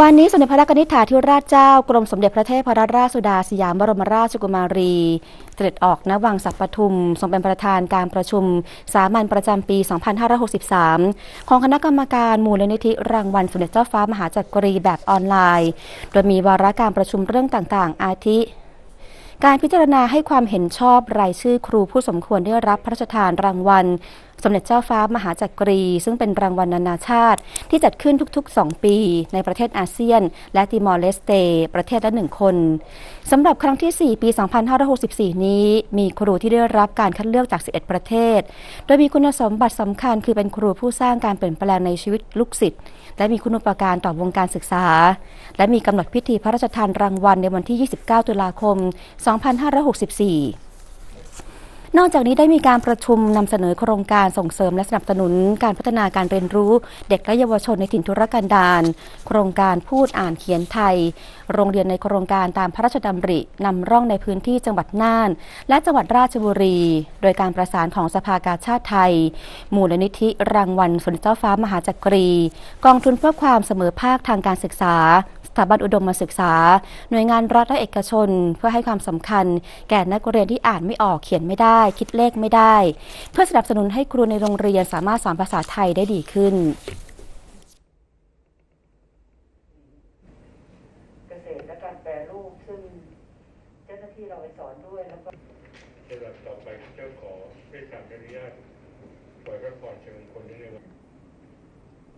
วันนี้สมเด็จพระกนิษฐาธิราชเจ้ากรมสมเด็จพระเทพรัตนราชสุดาสยามบรมราชกุมารีเสด็จออกณวังสัปปทุม ทรงเป็นประธานการประชุม สามัญประจำปี 2563 ของคณะกรรมการมูลนิธิรางวัลสมเด็จเจ้าฟ้ามหาจักรีแบบออนไลน์ โดยมีวาระการประชุมเรื่องต่าง ๆ อาทิการพิจารณาให้ความเห็นชอบรายชื่อครูผู้สมควรได้รับพระราชทานรางวัลสมเด็จเจ้าฟ้ามหาจักรี ซึ่งเป็นรางวัลนานาชาติ ที่จัดขึ้นทุกๆ 2 ปี ในประเทศอาเซียน และติมอร์เลสเต ประเทศละหนึ่งคนสำหรับครั้งที่ 4 ปี 2564 นี้ มีครูที่ได้รับการคัดเลือกจาก 11 ประเทศ โดยมีคุณสมบัติสำคัญคือเป็นครูผู้สร้างการเปลี่ยนแปลงในชีวิตลูกศิษย์และมีคุณูปการต่อวงการศึกษา และมีกำหนดพิธีพระราชทานรางวัลในวันที่ 29 ตุลาคม 2564 นอกจากนี้ได้มีการประชุมนำเสนอโครงการส่งเสริมและสนับสนุนการพัฒนาการเรียนรู้ เด็กและเยาวชนในถิ่นทุรกันดารโครงการพูดอ่านเขียนไทย โรงเรียนในโครงการตามพระราชดำรินำร่องในพื้นที่จังหวัดน่าน และจังหวัดราชบุรี โดยการประสานของสภากาชาติไทย มูลนิธิรางวัลสมเด็จเจ้าฟ้ามหาจักรี กองทุนเพื่อความเสมอภาคทางการศึกษาสถาบันอุดมศึกษา หน่วยงานรัฐและเอกชน เพื่อให้ความสำคัญ แก่นักเรียนที่อ่านไม่ออกเขียนไม่ได้คิดเลขไม่ได้ เพื่อสนับสนุนให้ครูในโรงเรียนสามารถสอนภาษาไทยได้ดีขึ้นเกษตรและการแปรรูปซึ่งเจ้าหน้าที่เราไปสอนด้วยแล้วก็สำหรับต่อไปเจ้าขอได้สั่งอนุญาตปล่อยพระพรเชิญคนได้เลย